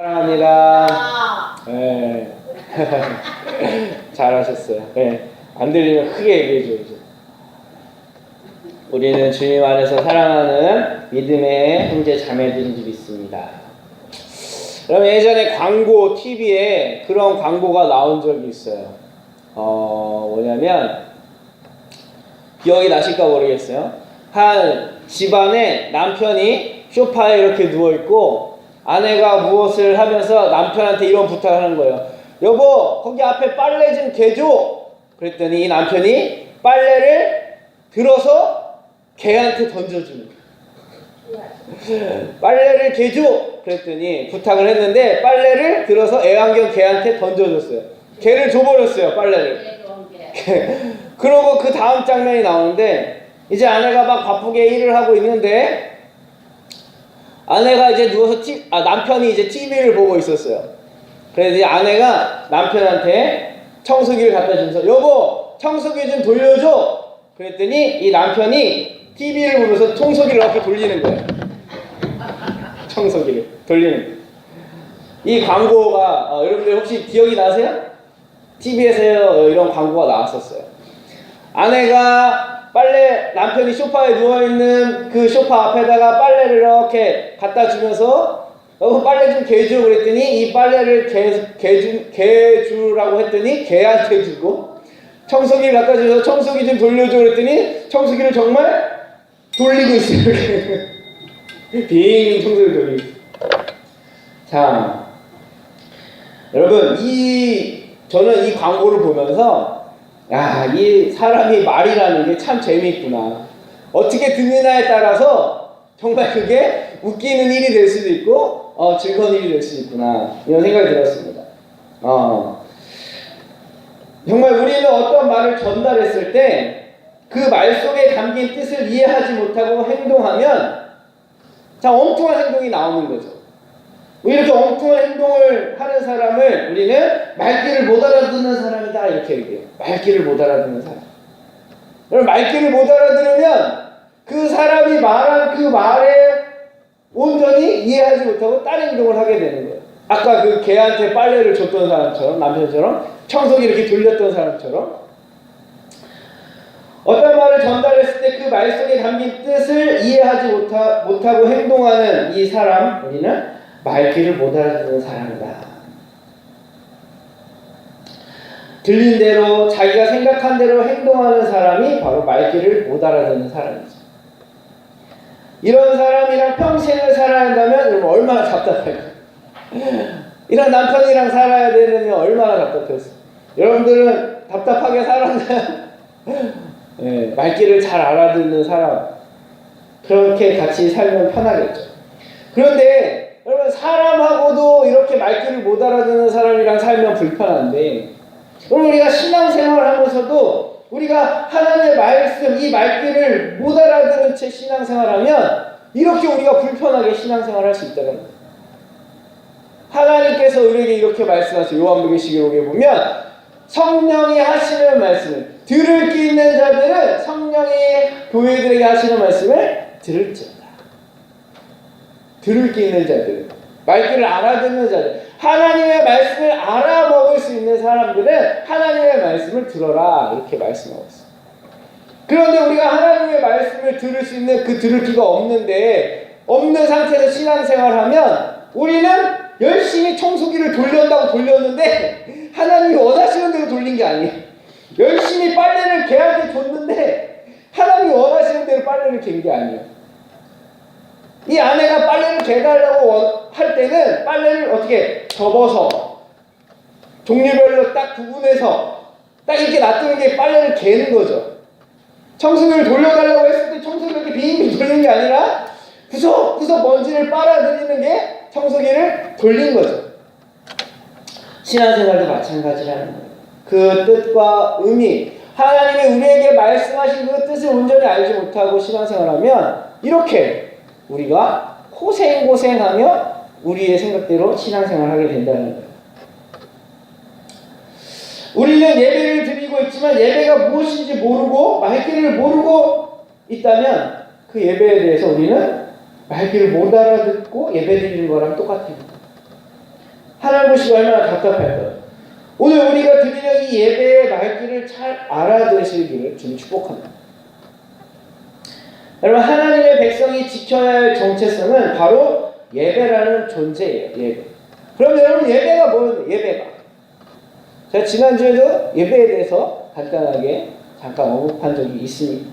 사랑합니다. 아, 네. 잘하셨어요. 네. 안 들리면 크게 얘기해줘야죠. 우리는 주님 안에서 사랑하는 믿음의 형제 자매들이 있습니다. 그럼 예전에 광고 TV에 그런 광고가 나온 적이 있어요. 어 뭐냐면 기억이 나실까 모르겠어요. 한 집안에 남편이 소파에 이렇게 누워 있고 아내가 무엇을 하면서 남편한테 이런 부탁을 하는 거예요. 여보, 거기 앞에 빨래 좀 개줘. 그랬더니 이 남편이 빨래를 들어서 걔한테 던져주는 거예요. 빨래를 개줘. 그랬더니 부탁을 했는데 빨래를 들어서 애완견 걔한테 던져줬어요. 걔를 줘버렸어요, 빨래를. 그러고 그 다음 장면이 나오는데 이제 아내가 막 바쁘게 일을 하고 있는데 아내가 이제 누워서 티, 아 남편이 이제 TV를 보고 있었어요. 그래서 이제 아내가 남편한테 청소기를 갖다 주면서 여보 청소기 좀 돌려줘. 그랬더니 이 남편이 TV를 보면서 청소기를 이렇게 돌리는 거예요. 청소기를 돌리는 거예요. 이 광고가 어, 여러분들 혹시 기억이 나세요? TV에서 이런 광고가 나왔었어요. 아내가 빨래 남편이 소파에 누워 있는 그 소파 앞에다가 빨래를 이렇게 갖다 주면서 여보 빨래 좀 개줘 그랬더니 이 빨래를 개, 개주, 개주라고 했더니 개한테 주고 청소기를 갖다 줘서 청소기 좀 돌려줘 그랬더니 청소기를 정말 돌리고 있어요. 빙 청소기를 돌리고 자 여러분 이 저는 이 광고를 보면서 야, 이 사람이 말이라는 게 참 재미있구나. 어떻게 듣느냐에 따라서 정말 그게 웃기는 일이 될 수도 있고, 어, 즐거운 일이 될 수도 있구나. 이런 생각이 들었습니다. 어. 정말 우리는 어떤 말을 전달했을 때 그 말 속에 담긴 뜻을 이해하지 못하고 행동하면 자, 엉뚱한 행동이 나오는 거죠. 이렇게 엉뚱한 행동을 하는 사람을 우리는 말귀를 못 사람 이렇게 얘기해요. 말귀를 못 알아듣는 사람. 그럼 말귀를 못 알아들으면 그 사람이 말한 그 말에 온전히 이해하지 못하고 다른 행동을 하게 되는 거예요. 아까 그 개한테 빨래를 줬던 사람처럼 남편처럼 청소기 이렇게 돌렸던 사람처럼 어떤 말을 전달했을 때 그 말 속에 담긴 뜻을 이해하지 못하, 못하고 행동하는 이 사람 우리는 말귀를 못 알아듣는 사람이다. 들린 대로 자기가 생각한 대로 행동하는 사람이 바로 말귀를 못 알아듣는 사람이죠. 이런 사람이랑 평생을 살아야 한다면 얼마나 답답할까요? 이런 남편이랑 살아야 되면 얼마나 답답했어. 여러분들은 답답하게 살았나요? 네, 말귀를 잘 알아듣는 사람 그렇게 같이 살면 편하겠죠. 그런데 여러분 사람하고도 이렇게 말귀를 못 알아듣는 사람이랑 살면 불편한데 여러분 우리가 신앙생활을 하면서도 우리가 하나님의 말씀 이 말귀를 못 알아듣는 채 신앙생활하면 이렇게 우리가 불편하게 신앙생활을 할 수 있다는. 하나님께서 우리에게 이렇게 말씀하세요. 요한복음 11장에 보면 성령이 하시는 말씀을 들을 귀 있는 자들은 성령이 교회들에게 하시는 말씀을 들을지어다. 들을 귀 있는 자들, 말귀를 알아듣는 자들, 하나님의 말씀을 알아먹을 수 있는 사람들은 하나님의 말씀을 들어라 이렇게 말씀하고 있어요. 그런데 우리가 하나님의 말씀을 들을 수 있는 그 들을 귀가 없는데 없는 상태에서 신앙생활하면 우리는 열심히 청소기를 돌렸다고 돌렸는데 하나님이 원하시는 대로 돌린 게 아니에요. 열심히 빨래를 개한테 줬는데 하나님이 원하시는 대로 빨래를 갠 게 아니에요. 이 아내가 빨래를 개달라고 할 때는 빨래를 어떻게 접어서 종류별로 딱 구분해서 딱 이렇게 놔두는 게 빨래를 개는 거죠. 청소기를 돌려달라고 했을 때 청소기를 이렇게 빙빙 돌리는 게 아니라 구석구석 먼지를 빨아들이는 게 청소기를 돌린 거죠. 신앙생활도 마찬가지라는 거예요. 그 뜻과 의미, 하나님이 우리에게 말씀하신 그 뜻을 온전히 알지 못하고 신앙생활하면 이렇게 우리가 고생고생하며 우리의 생각대로 신앙생활하게 된다는 거예요. 우리는 예배를 드리고 있지만 예배가 무엇인지 모르고 말귀를 모르고 있다면 그 예배에 대해서 우리는 말귀를 못 알아듣고 예배 드리는 거랑 똑같아요. 하나님 보시고 얼마나 답답할까요? 오늘 우리가 드리는 이 예배의 말귀를 잘 알아들으시기를 주님 축복합니다. 여러분 하나님의 백성이 지켜야 할 정체성은 바로 예배라는 존재예요. 예배. 그럼 여러분 예배가 뭐예요? 예배가. 제가 지난주에도 예배에 대해서 간단하게 잠깐 언급한 적이 있습니다.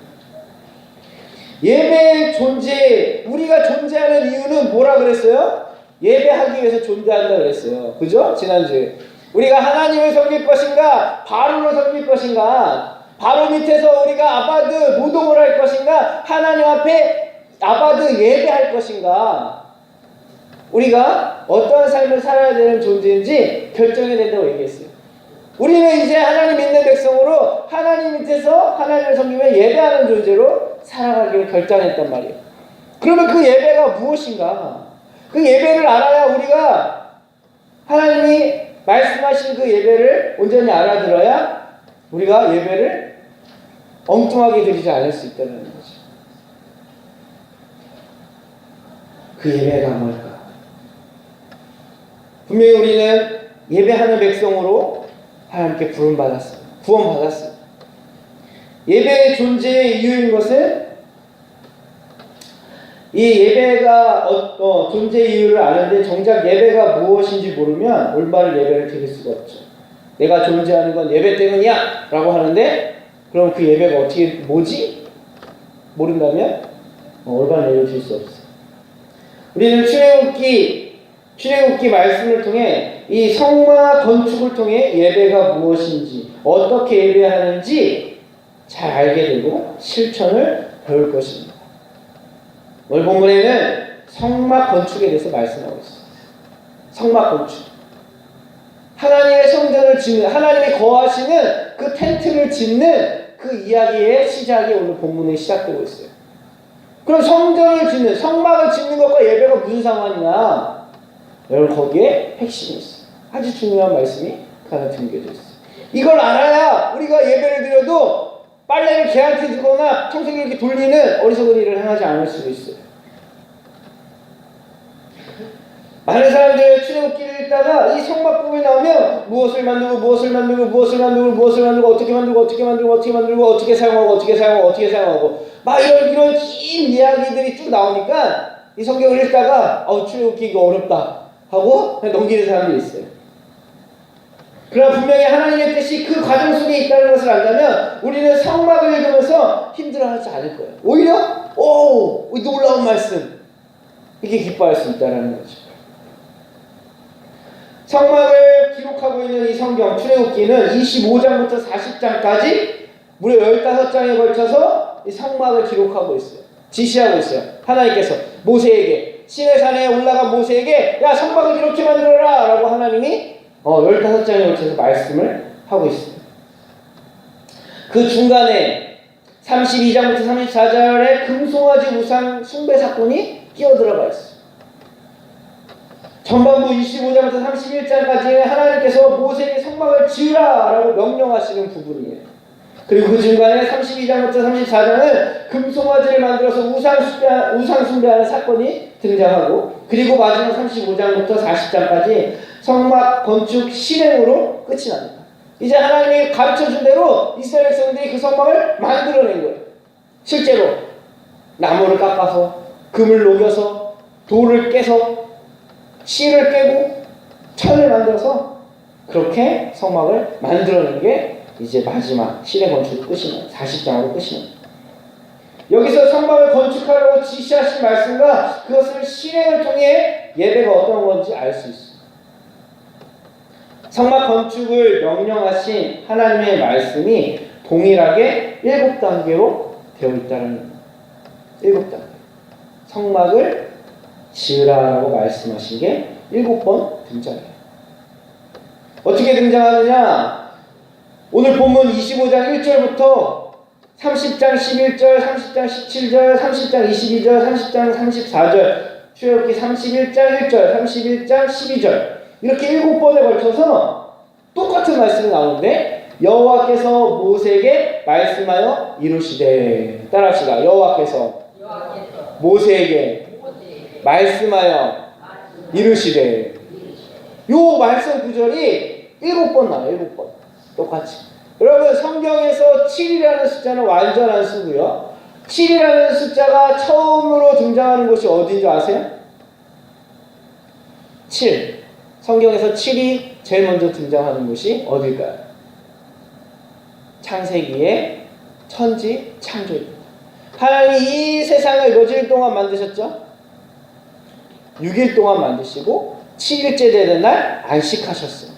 예배의 존재, 우리가 존재하는 이유는 뭐라 그랬어요? 예배하기 위해서 존재한다 그랬어요. 그죠? 지난주에. 우리가 하나님을 섬길 것인가? 바로를 섬길 것인가? 바로 밑에서 우리가 아바드 노동을 할 것인가? 하나님 앞에 아바드 예배할 것인가? 우리가 어떠한 삶을 살아야 되는 존재인지 결정해야 된다고 얘기했어요. 우리는 이제 하나님 믿는 백성으로 하나님 밑에서 하나님을 섬기며 예배하는 존재로 살아가기를 결정했단 말이에요. 그러면 그 예배가 무엇인가? 그 예배를 알아야 우리가 하나님이 말씀하신 그 예배를 온전히 알아들어야 우리가 예배를 엉뚱하게 드리지 않을 수 있다는 거죠. 그 예배가 뭘까? 분명히 우리는 예배하는 백성으로 하나님께 부름받았어요. 구원받았어요. 예배의 존재의 이유인 것은 이 예배가 어, 어, 존재 이유를 아는데 정작 예배가 무엇인지 모르면 올바른 예배를 드릴 수가 없죠. 내가 존재하는 건 예배 때문이야 라고 하는데 그럼 그 예배가 어떻게 뭐지? 모른다면 어, 올바른 예배를 드릴 수 없어요. 우리는 출애굽기 출애굽기 말씀을 통해 이 성마 건축을 통해 예배가 무엇인지 어떻게 예배하는지 잘 알게 되고 실천을 배울 것입니다. 오늘 본문에는 성막 건축에 대해서 말씀하고 있어요. 성막 건축. 하나님의 성전을 짓는, 하나님이 거하시는 그 텐트를 짓는 그 이야기의 시작이 오늘 본문에 시작되고 있어요. 그럼 성전을 짓는, 성막을 짓는 것과 예배가 무슨 상관이냐? 여러분, 거기에 핵심이 있어요. 아주 중요한 말씀이 하나 등겨져 있어요. 이걸 알아야 우리가 예배를 드려도 빨래를 개한테 주거나 청소기 이렇게 돌리는 어리석은 일을 행하지 않을 수도 있어요. 많은 사람들 출애굽기를 읽다가 이 성막 부분이 나오면 무엇을 만들고 무엇을 만들고 무엇을 만들고 무엇을 만들고 어떻게 만들고 어떻게 만들고 어떻게 만들고 어떻게 사용하고 어떻게 사용하고 어떻게 사용하고 막 이런 이런 긴 이야기들이 쭉 나오니까 이 성경을 읽다가 어 출애굽기 이거 어렵다 하고 넘기는 사람들이 있어요. 그러나 분명히 하나님의 뜻이 그 과정 속에 있다는 것을 안다면 우리는 성막을 읽으면서 힘들어하지 않을 거예요. 오히려 오 놀라운 말씀 이렇게 기뻐할 수 있다는 거죠. 성막을 기록하고 있는 이 성경 출애굽기는 25장부터 40장까지 무려 15장에 걸쳐서 이 성막을 기록하고 있어요. 지시하고 있어요. 하나님께서 모세에게 시내산에 올라간 모세에게 야 성막을 이렇게 만들어라 라고 하나님이 어, 15장에 걸쳐서 말씀을 하고 있습니다. 그 중간에 32장부터 34절에 금송아지 우상 숭배 사건이 끼어들어가 있어요. 전반부 25장부터 31장까지 하나님께서 모세에게 성막을 지으라 라고 명령하시는 부분이에요. 그리고 그 중간에 32장부터 34장은 금송아지를 만들어서 우상 숭배, 우상 사건이 등장하고 그리고 마지막 35장부터 40장까지 성막 건축 실행으로 끝이 납니다. 이제 하나님이 가르쳐 준 대로 이스라엘 백성들이 그 성막을 만들어낸 거예요. 실제로 나무를 깎아서 금을 녹여서 돌을 깨서 실을 깨고 천을 만들어서 그렇게 성막을 만들어낸 게 이제 마지막 실의 건축 끝이면 40장으로 끝이면 여기서 성막을 건축하라고 지시하신 말씀과 그것을 실행을 통해 예배가 어떤 건지 알 수 있어요. 성막 건축을 명령하신 하나님의 말씀이 동일하게 일곱 단계로 되어 있다는 일곱 단계. 성막을 지으라라고 말씀하신 게 일곱 번 등장해요. 어떻게 등장하느냐? 오늘 본문 25장 1절부터 30장 11절, 30장 17절, 30장 22절, 30장 34절, 출애굽기 31장 1절, 31장 12절 이렇게 일곱 번에 걸쳐서 똑같은 말씀이 나오는데 여호와께서 모세에게 말씀하여 이루시되 따라합시다. 여호와께서 모세에게 말씀하여 이루시되 요 말씀 구절이 일곱 번 나와요. 일곱 번. 똑같이. 여러분 성경에서 7이라는 숫자는 완전한 수고요. 7이라는 숫자가 처음으로 등장하는 곳이 어딘지 아세요? 7. 성경에서 7이 제일 먼저 등장하는 곳이 어딜까요? 창세기의 천지 창조입니다. 하나님이 이 세상을 며칠 동안 만드셨죠? 6일 동안 만드시고 7일째 되는 날 안식하셨어요.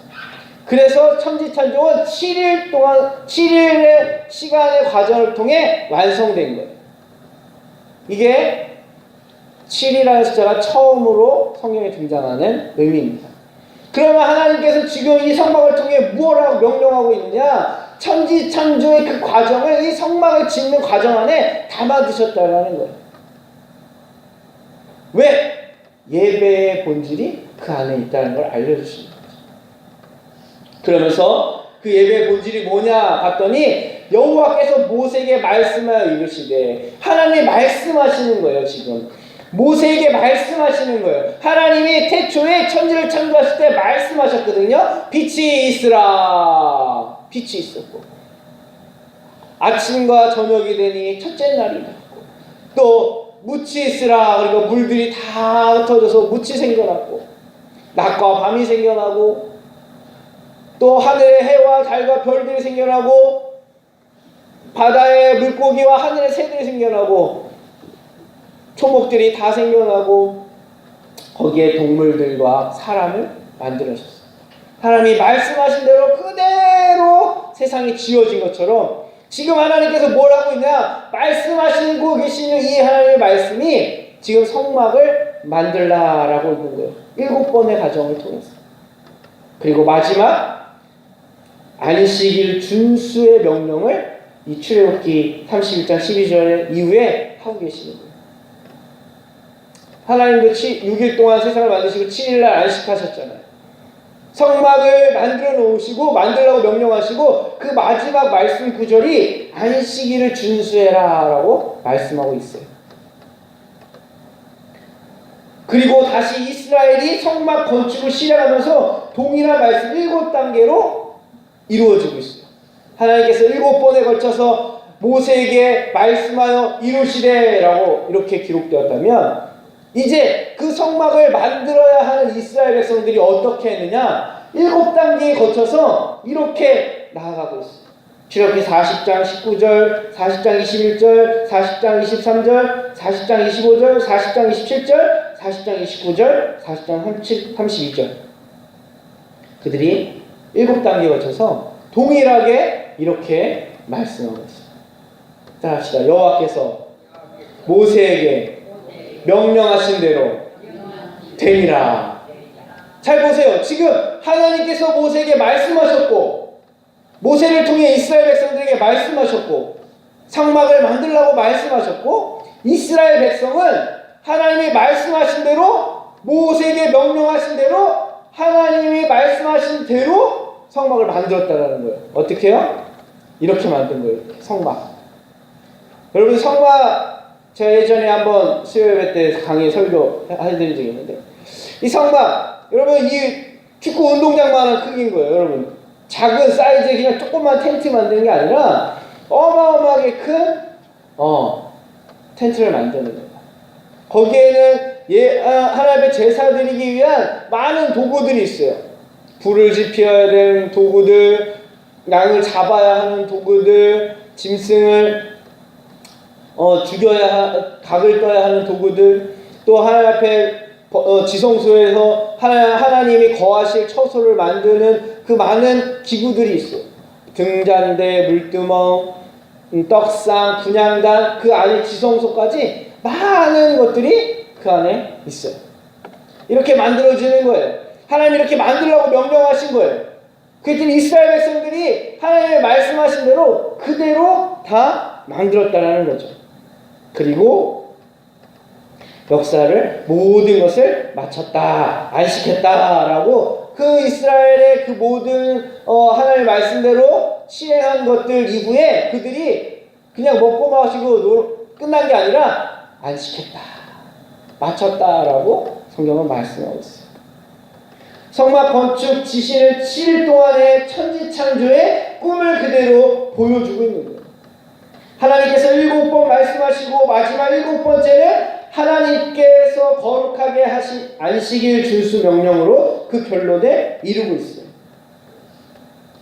그래서 천지창조는 7일 동안 7일의 시간의 과정을 통해 완성된 거예요. 이게 7이라는 숫자가 처음으로 성경에 등장하는 의미입니다. 그러면 하나님께서 지금 이 성막을 통해 무엇라고 명령하고 있느냐? 천지 창조의 그 과정을 이 성막을 짓는 과정 안에 담아 두셨다는 거예요. 왜? 예배의 본질이 그 안에 있다는 걸 거죠. 그러면서 그 예배의 본질이 뭐냐 봤더니 여호와께서 모세에게 말씀하여 이르시되 하나님이 말씀하시는 거예요 지금. 모세에게 말씀하시는 거예요. 하나님이 태초에 천지를 창조하실 때 말씀하셨거든요. 빛이 있으라. 빛이 있었고. 아침과 저녁이 되니 첫째 날이 되었고. 또 묻이 있으라 그리고 물들이 다 흩어져서 묻이 생겨났고 낮과 밤이 생겨나고 또 하늘에 해와 달과 별들이 생겨나고 바다에 물고기와 하늘의 새들이 생겨나고 초목들이 다 생겨나고 거기에 동물들과 사람을 만들어졌어요. 하나님이 말씀하신 대로 그대로 세상이 지어진 것처럼 지금 하나님께서 뭘 하고 있냐? 말씀하시고 계시는 이 하나님의 말씀이 지금 성막을 만들라라고 있는 거예요. 일곱 번의 과정을 통해서. 그리고 마지막 안식일 준수의 명령을 이 출애굽기 31장 12절 이후에 하고 계시는 거예요. 하나님도 6일 동안 세상을 만드시고 7일 날 안식하셨잖아요. 성막을 만들어 놓으시고 만들라고 명령하시고 그 마지막 말씀 구절이 안식일을 준수해라라고 말씀하고 있어요. 그리고 다시 이스라엘이 성막 건축을 시작하면서 동일한 말씀 일곱 단계로 이루어지고 있어요. 하나님께서 일곱 번에 걸쳐서 모세에게 말씀하여 이루시되라고 이렇게 기록되었다면 이제 그 성막을 만들어야 하는 이스라엘 백성들이 어떻게 했느냐? 일곱 단계에 거쳐서 이렇게 나아가고 있어요. 출애굽기 40장 19절, 40장 21절, 40장 23절, 40장 25절, 40장 27절, 40장 29절, 40장 32절. 그들이 일곱 단계에 거쳐서 동일하게 이렇게 말씀하고. 자, 합시다. 여호와께서 모세에게 명령하신 대로 되니라. 잘 보세요. 지금 하나님께서 모세에게 말씀하셨고 모세를 통해 이스라엘 백성들에게 말씀하셨고 상막을 만들라고 말씀하셨고 이스라엘 백성은 하나님이 말씀하신 대로 모세에게 명령하신 대로 하나님이 말씀하신 대로 성막을 만들었다는 거예요. 어떻게 해요? 이렇게 만든 거예요. 성막. 여러분 성막 제가 예전에 한번 수요 예배 때 강의 설교 해드린 적이 있는데. 이 성막 여러분 이 축구 운동장만한 크기인 거예요 여러분. 작은 사이즈의 그냥 조그만 텐트 만드는 게 아니라 어마어마하게 큰 어, 텐트를 만드는 거예요. 거기에는 예, 아, 하나님의 제사 드리기 위한 많은 도구들이 있어요. 불을 지펴야 되는 도구들 양을 잡아야 하는 도구들 짐승을 어, 죽여야 하, 각을 떠야 하는 도구들 또 하나님 앞에 어, 지성소에서 하나, 하나님이 거하실 처소를 만드는 그 많은 기구들이 있어요. 등잔대, 물두멍, 음, 떡상, 분양단 그 안에 지성소까지 많은 것들이 그 안에 있어요. 이렇게 만들어지는 거예요. 하나님 이렇게 만들라고 명령하신 거예요. 그랬더니 이스라엘 백성들이 하나님의 말씀하신 대로 그대로 다 만들었다라는 거죠. 그리고 역사를 모든 것을 마쳤다, 안식했다라고 그 이스라엘의 그 모든 어, 하나님의 말씀대로 시행한 것들 이후에 그들이 그냥 먹고 마시고 놀, 끝난 게 아니라 안식했다, 마쳤다라고 성경은 말씀하고 있어요. 성막 건축 지시는 7일 동안의 천지 창조의 꿈을 그대로 보여주고 있는 거예요. 하나님께서 일곱 번 말씀하시고 마지막 일곱 번째는 하나님께서 거룩하게 하신 안식일 준수 명령으로 그 결론에 이루고 있어요.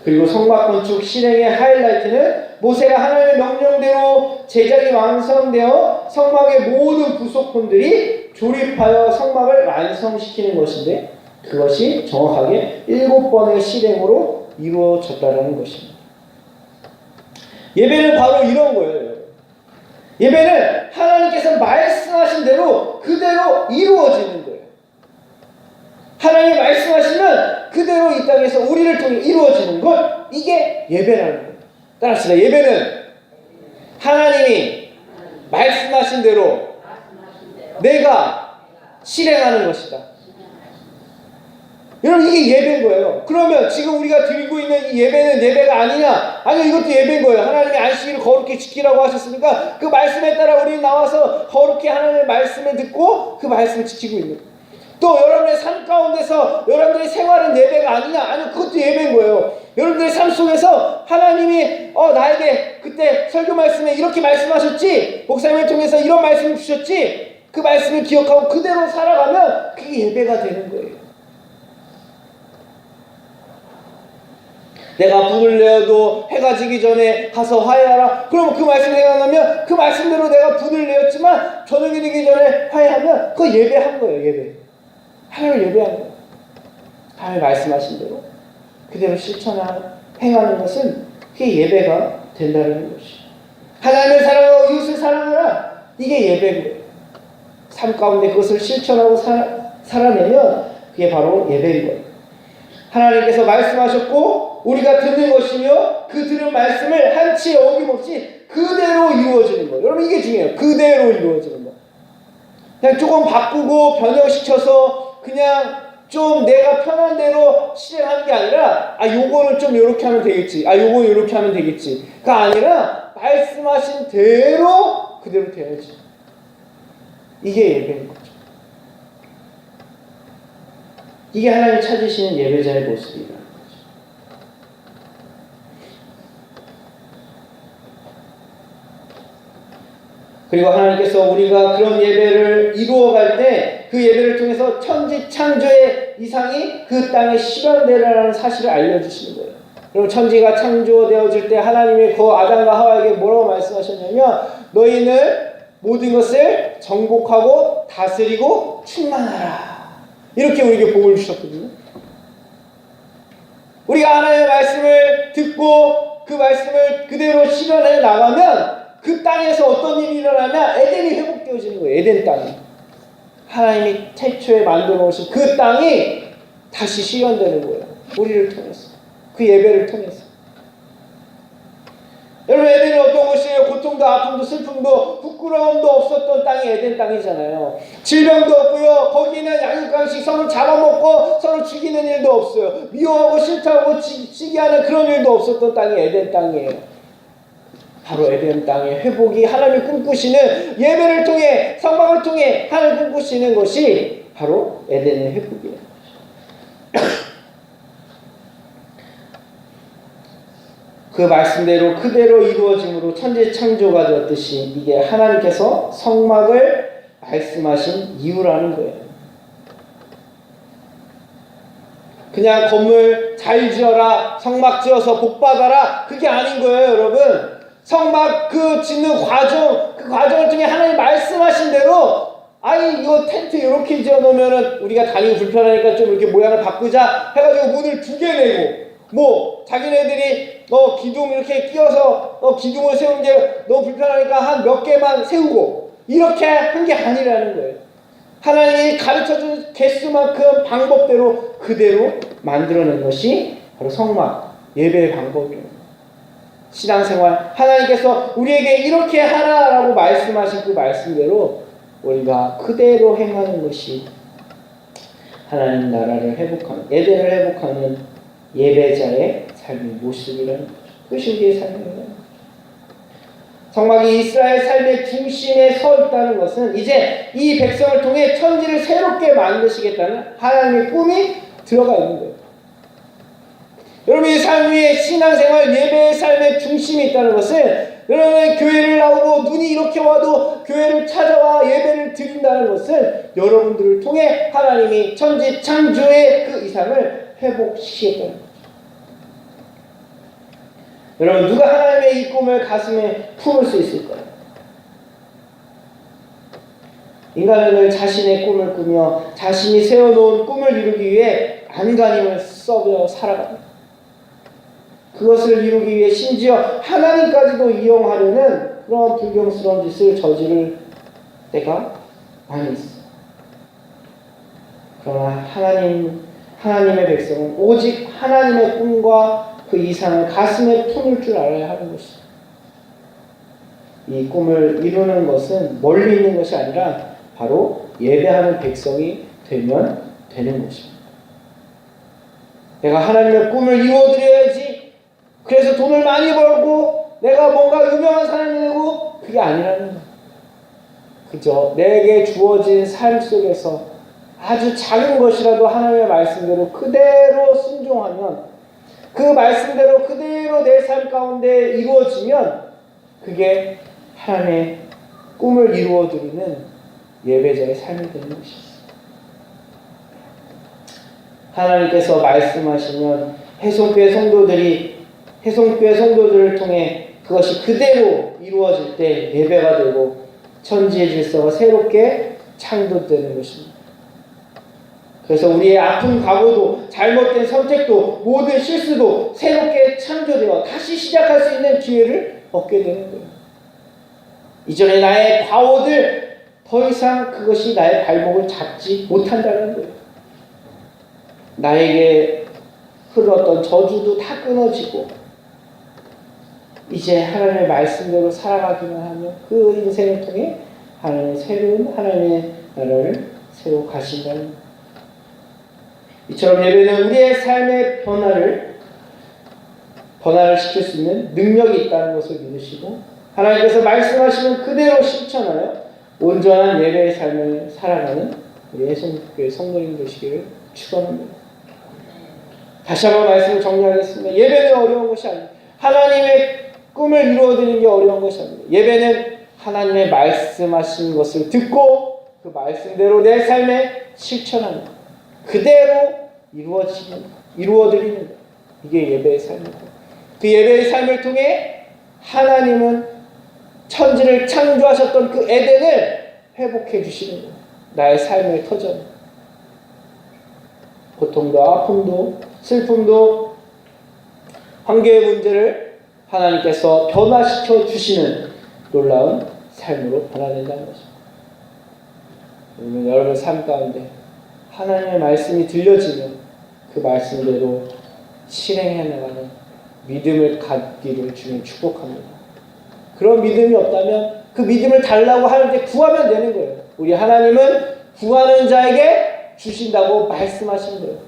그리고 성막 건축 실행의 하이라이트는 모세가 하나님의 명령대로 제작이 완성되어 성막의 모든 부속품들이 조립하여 성막을 완성시키는 것인데 그것이 정확하게 일곱 번의 실행으로 이루어졌다는 것입니다. 예배는 바로 이런 거예요. 예배는 하나님께서 말씀하신 대로 그대로 이루어지는 거예요. 하나님이 말씀하시면 그대로 이 땅에서 우리를 통해 이루어지는 것 이게 예배라는 거예요. 따라합시다. 예배는 하나님이 말씀하신 대로 내가 실행하는 것이다. 여러분 이게 예배인 거예요. 그러면 지금 우리가 드리고 있는 이 예배는 예배가 아니냐? 아니 이것도 예배인 거예요. 하나님이 안식일을 거룩히 지키라고 하셨으니까 그 말씀에 따라 우리는 나와서 거룩히 하나님의 말씀을 듣고 그 말씀을 지키고 있는 거예요. 또 여러분의 삶 가운데서 여러분들의 생활은 예배가 아니냐? 아니 그것도 예배인 거예요. 여러분들의 삶 속에서 하나님이 어 나에게 그때 설교 말씀에 이렇게 말씀하셨지 목사님을 통해서 이런 말씀을 주셨지 그 말씀을 기억하고 그대로 살아가면 그게 예배가 되는 거예요. 내가 분을 내어도 해가 지기 전에 가서 화해하라. 그러면 그 말씀 생각나면 그 말씀대로 내가 분을 내었지만 저녁이 되기 전에 화해하면 그거 예배한 거예요. 예배. 하나님을 예배하는 거예요. 하나님 말씀하신 대로 그대로 실천하는 행하는 것은 그게 예배가 된다는 것이죠. 하나님을 사랑하고 이웃을 사랑하라. 이게 예배인 거예요. 삶 가운데 그것을 실천하고 살, 살아내면 그게 바로 예배인 거예요. 하나님께서 말씀하셨고 우리가 듣는 것이며 그 들은 말씀을 한치 어김없이 그대로 이루어지는 거예요. 여러분 이게 중요해요. 그대로 이루어지는 거. 그냥 조금 바꾸고 변형시켜서 그냥 좀 내가 편한 대로 실행하는 게 아니라 아 요거는 좀 이렇게 하면 되겠지. 아 요거 이렇게 하면 되겠지.가 아니라 말씀하신 대로 그대로 돼야지. 이게 예배인 거죠. 이게 하나님 찾으시는 예배자의 모습이라는 거죠. 그리고 하나님께서 우리가 그런 예배를 이루어갈 때 그 예배를 통해서 천지 창조의 이상이 그 땅에 실현되라는 사실을 알려주시는 거예요. 그리고 천지가 창조되어질 때 하나님이 그 아담과 하와에게 뭐라고 말씀하셨냐면 너희는 모든 것을 정복하고 다스리고 충만하라. 이렇게 우리에게 복을 주셨거든요. 우리가 하나님의 말씀을 듣고 그 말씀을 그대로 실현해 나가면 그 땅에서 어떤 일이 일어나냐? 에덴이 회복되어지는 거예요. 에덴 땅이. 하나님이 태초에 만들어 놓으신 그 땅이 다시 실현되는 거예요. 우리를 통해서. 그 예배를 통해서. 여러분 에덴은 어떤 곳이에요? 고통도 아픔도 슬픔도 부끄러움도 없었던 땅이 에덴 땅이잖아요. 질병도 없고요. 거기는 양육강식 서로 잡아먹고 서로 죽이는 일도 없어요. 미워하고 싫다고 시기하는 그런 일도 없었던 땅이 에덴 땅이에요. 바로 에덴 땅의 회복이 하나님이 꿈꾸시는 예배를 통해 성막을 통해 하나님 꿈꾸시는 것이 바로 에덴의 회복이에요. 그 말씀대로 그대로 이루어짐으로 천지 창조가 되었듯이 이게 하나님께서 성막을 말씀하신 이유라는 거예요. 그냥 건물 잘 지어라, 성막 지어서 복 받아라, 그게 아닌 거예요, 여러분. 성막 그 짓는 과정, 그 과정을 통해 하나님 말씀하신 대로 아니 이거 텐트 이렇게 지어 놓으면은 우리가 다니기 불편하니까 좀 이렇게 모양을 바꾸자 해가지고 문을 두 개 내고 뭐 자기네들이 어 기둥 이렇게 끼워서 어 기둥을 세우는 게 너무 불편하니까 한 몇 개만 세우고 이렇게 한 게 아니라는 거예요. 하나님이 가르쳐준 개수만큼 방법대로 그대로 만들어낸 것이 바로 성막 예배의 방법이에요. 신앙생활 하나님께서 우리에게 이렇게 하라라고 말씀하신 그 말씀대로 우리가 그대로 행하는 것이 하나님 나라를 회복하는 예배를 회복하는 예배자의 삶의 모습이라는 거죠. 그것이 우리의 삶입니다. 성막이 이스라엘 삶의 중심에 서 있다는 것은 이제 이 백성을 통해 천지를 새롭게 만드시겠다는 하나님의 꿈이 들어가 있는 거예요. 여러분 이삶 위에 신앙생활 예배의 삶의 중심이 있다는 것은 여러분 교회를 나오고 눈이 이렇게 와도 교회를 찾아와 예배를 드린다는 것은 여러분들을 통해 하나님이 천지 창조의 그 이상을 회복시켰다는 거죠. 여러분 누가 하나님의 이 꿈을 가슴에 품을 수 있을까요? 인간은 늘 자신의 꿈을 꾸며 자신이 세워놓은 꿈을 이루기 위해 안간힘을 써며 살아갑니다. 그것을 이루기 위해 심지어 하나님까지도 이용하려는 그런 불경스러운 짓을 저지를 때가 많이 있어. 그러나 하나님 하나님의 백성은 오직 하나님의 꿈과 그 이상을 가슴에 품을 줄 알아야 하는 것이다. 이 꿈을 이루는 것은 멀리 있는 것이 아니라 바로 예배하는 백성이 되면 되는 것입니다. 내가 하나님의 꿈을 이루어드려야지. 그래서 돈을 많이 벌고 내가 뭔가 유명한 사람이 되고 그게 아니라는 거예요. 그저 내게 주어진 삶 속에서 아주 작은 것이라도 하나님의 말씀대로 그대로 순종하면 그 말씀대로 그대로 내 삶 가운데 이루어지면 그게 하나님의 꿈을 이루어 드리는 예배자의 삶이 되는 것입니다. 하나님께서 말씀하시면 해송교회 성도들이 해송교회 성도들을 통해 그것이 그대로 이루어질 때 예배가 되고 천지의 질서가 새롭게 창조되는 것입니다. 그래서 우리의 아픈 과거도 잘못된 선택도 모든 실수도 새롭게 창조되어 다시 시작할 수 있는 기회를 얻게 되는 거예요. 이전에 나의 과오들 더 이상 그것이 나의 발목을 잡지 못한다는 거예요. 나에게 흘렀던 저주도 다 끊어지고 이제 하나님의 말씀대로 살아가기만 하면 그 인생을 통해 하나님의 새로운 하나님의 나라를 새로 가신다는. 이처럼 예배는 우리의 삶의 변화를 변화를 시킬 수 있는 능력이 있다는 것을 믿으시고 하나님께서 말씀하시는 그대로 실천하여 온전한 예배의 삶을 살아가는 우리 예성교회 성도님 되시기를 축원합니다. 다시 한번 말씀을 정리하겠습니다. 예배는 어려운 것이 아닙니다. 하나님의 꿈을 이루어드리는 게 어려운 것이 아닙니다. 예배는 하나님의 말씀하신 것을 듣고 그 말씀대로 내 삶에 실천하는 것. 그대로 이루어지는 이루어드리는 것. 이게 예배의 삶입니다. 그 예배의 삶을 통해 하나님은 천지를 창조하셨던 그 에덴을 회복해 주시는 거예요. 나의 삶의 터전. 고통도 아픔도 슬픔도 환경의 문제를 하나님께서 변화시켜 주시는 놀라운 삶으로 변화된다는 것입니다. 여러분, 삶 가운데 하나님의 말씀이 들려지면 그 말씀대로 실행해 나가는 믿음을 갖기를 주님 축복합니다. 그런 믿음이 없다면 그 믿음을 달라고 하는데 구하면 되는 거예요. 우리 하나님은 구하는 자에게 주신다고 말씀하신 거예요.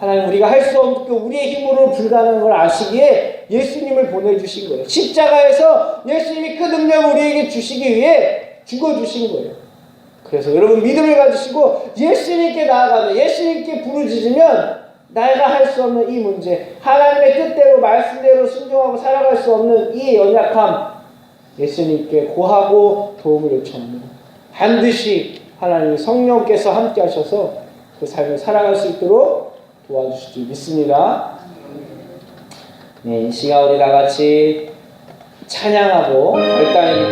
하나님 우리가 할 수 없고 우리의 힘으로 불가능한 걸 아시기에 예수님을 보내주신 거예요. 십자가에서 예수님이 그 능력을 우리에게 주시기 위해 죽어주신 거예요. 그래서 여러분 믿음을 가지시고 예수님께 나아가면 예수님께 부르짖으면 내가 할 수 없는 이 문제 하나님의 뜻대로 말씀대로 순종하고 살아갈 수 없는 이 연약함 예수님께 고하고 도움을 요청합니다. 반드시 하나님 성령께서 함께 하셔서 그 삶을 살아갈 수 있도록 도와주실 줄 믿습니다. 네, 이 시간 우리 다 같이 찬양하고 결단의